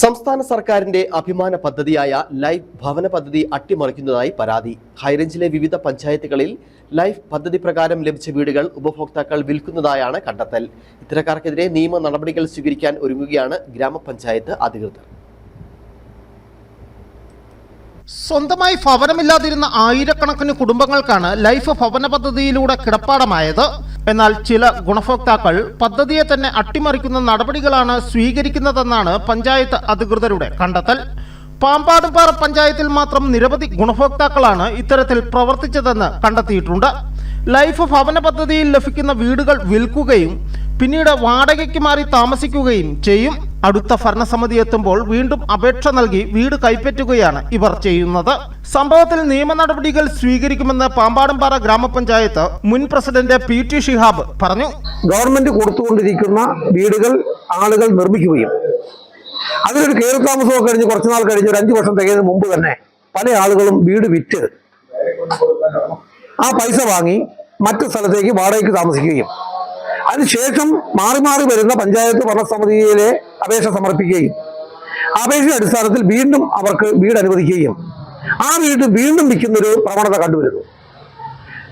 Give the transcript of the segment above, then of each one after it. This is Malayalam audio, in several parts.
സംസ്ഥാന സർക്കാരിന്റെ അഭിമാന പദ്ധതിയായ ലൈഫ് ഭവന പദ്ധതി അട്ടിമറിക്കുന്നതായി പരാതി. ഹൈറേഞ്ചിലെ വിവിധ പഞ്ചായത്തുകളിൽ ലൈഫ് പദ്ധതി പ്രകാരം ലഭിച്ച വീടുകൾ ഉപഭോക്താക്കൾ വിൽക്കുന്നതായാണ് കണ്ടെത്തൽ. ഇത്തരക്കാർക്കെതിരെ നിയമ നടപടികൾ സ്വീകരിക്കാൻ ഒരുങ്ങുകയാണ് ഗ്രാമപഞ്ചായത്ത് അധികൃതർ. സ്വന്തമായി ഭവനമില്ലാതിരുന്ന ആയിരക്കണക്കിന് കുടുംബങ്ങൾക്കാണ് ലൈഫ് ഭവന പദ്ധതിയിലൂടെ കിടപ്പാടമായത്. എന്നാൽ ചില ഗുണഭോക്താക്കൾ പദ്ധതിയെ തന്നെ അട്ടിമറിക്കുന്ന നടപടികളാണ് സ്വീകരിക്കുന്നതെന്നാണ് പഞ്ചായത്ത് അധികൃതരുടെ കണ്ടെത്തൽ. പാമ്പാടുംപാറ പഞ്ചായത്തിൽ മാത്രം നിരവധി ഗുണഭോക്താക്കളാണ് ഇത്തരത്തിൽ പ്രവർത്തിച്ചതെന്ന് കണ്ടെത്തിയിട്ടുണ്ട്. ലൈഫ് ഭവന പദ്ധതിയിൽ ലഭിക്കുന്ന വീടുകൾ വിൽക്കുകയും പിന്നീട് വാടകയ്ക്ക് മാറി താമസിക്കുകയും ചെയ്യും. അടുത്ത ഭരണസമിതി എത്തുമ്പോൾ വീണ്ടും അപേക്ഷ നൽകി വീട് കൈപ്പറ്റുകയാണ് ഇവർ ചെയ്യുന്നത്. സംഭവത്തിൽ നിയമ നടപടികൾ സ്വീകരിക്കുമെന്ന് പാമ്പാടുംപാറ ഗ്രാമപഞ്ചായത്ത് മുൻ പ്രസിഡന്റ് പി ടി ഷിഹാബ് പറഞ്ഞു. ഗവൺമെന്റ് കൊടുത്തുകൊണ്ടിരിക്കുന്ന വീടുകൾ ആളുകൾ നിർമ്മിക്കുകയും അതിലൊരു കയറി താമസമൊക്കെ കഴിഞ്ഞ് കുറച്ചു നാൾ കഴിഞ്ഞ് ഒരു അഞ്ചു വർഷം തികയുന്നതിന് മുമ്പ് തന്നെ പല ആളുകളും വീട് വിറ്റ് ആ പൈസ വാങ്ങി മറ്റു സ്ഥലത്തേക്ക് വാടകയ്ക്ക് താമസിക്കുകയും അതിനുശേഷം മാറി മാറി വരുന്ന പഞ്ചായത്ത് ഭരണസമിതിയിലെ അപേക്ഷ സമർപ്പിക്കുകയും അപേക്ഷയുടെ അടിസ്ഥാനത്തിൽ വീണ്ടും അവർക്ക് വീട് അനുവദിക്കുകയും ആ വീട് വീണ്ടും വിൽക്കുന്നൊരു പ്രവണത കണ്ടുവരുന്നു.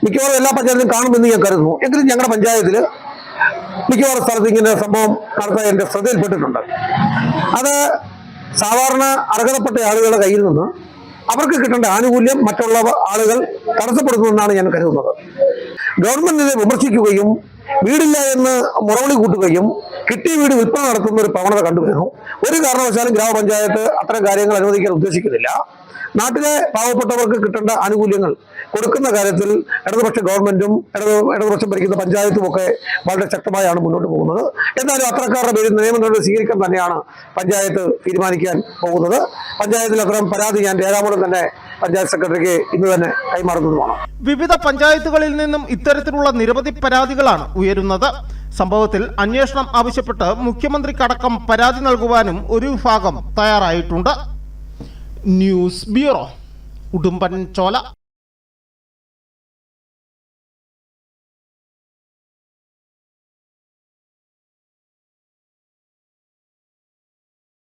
മിക്കവാറും എല്ലാ പഞ്ചായത്തിലും കാണുമെന്ന് ഞാൻ കരുതുന്നു. എങ്കിലും ഞങ്ങളുടെ പഞ്ചായത്തിൽ മിക്കവാറും സ്ഥലത്ത് ഇങ്ങനെ സംഭവം നടത്താൻ എന്റെ ശ്രദ്ധയിൽപ്പെട്ടിട്ടുണ്ട്. അത് സാധാരണ അർഹതപ്പെട്ട ആളുകളുടെ കയ്യിൽ നിന്ന് അവർക്ക് കിട്ടേണ്ട ആനുകൂല്യം മറ്റുള്ള ആളുകൾ തടസ്സപ്പെടുത്തുമെന്നാണ് ഞാൻ കരുതുന്നത്. ഗവൺമെന്റിനെ വിമർശിക്കുകയും വീടില്ല എന്ന് മുറവിളി കൂട്ടുകയും കിട്ടിയ വീട് വിൽപ്പന നടത്തുന്ന ഒരു പ്രവണത കണ്ടുവരുന്നു ഒരു കാരണവശാലും ഗ്രാമപഞ്ചായത്ത് അത്തരം കാര്യങ്ങൾ അനുവദിക്കാൻ ഉദ്ദേശിക്കുന്നില്ല. നാട്ടിലെ പാവപ്പെട്ടവർക്ക് കിട്ടേണ്ട ആനുകൂല്യങ്ങൾ കൊടുക്കുന്ന കാര്യത്തിൽ ഇടതുപക്ഷ ഗവൺമെന്റും ഇടതു ഇടതുപക്ഷം ഭരിക്കുന്ന പഞ്ചായത്തും ഒക്കെ വളരെ ശക്തമായാണ് മുന്നോട്ട് പോകുന്നത്. എന്നാലും അത്തരക്കാരുടെ പേരിൽ നിയമ നടപടി സ്വീകരിക്കാൻ തന്നെയാണ് പഞ്ചായത്ത് തീരുമാനിക്കാൻ പോകുന്നത്. പഞ്ചായത്തിൽ അത്തരം പരാതി ഞാൻ രേഖാമൂലം തന്നെ പഞ്ചായത്ത് സെക്രട്ടറിക്ക് ഇന്ന് തന്നെ കൈമാറുന്നതുമാണ് വിവിധ പഞ്ചായത്തുകളിൽ നിന്നും ഇത്തരത്തിലുള്ള നിരവധി പരാതികളാണ് ഉയരുന്നത്. സംഭവത്തിൽ അന്വേഷണം ആവശ്യപ്പെട്ട് മുഖ്യമന്ത്രിക്കടക്കം പരാതി നൽകുവാനും ഒരു വിഭാഗം തയ്യാറായിട്ടുണ്ട്. News bureau Udumban Chola.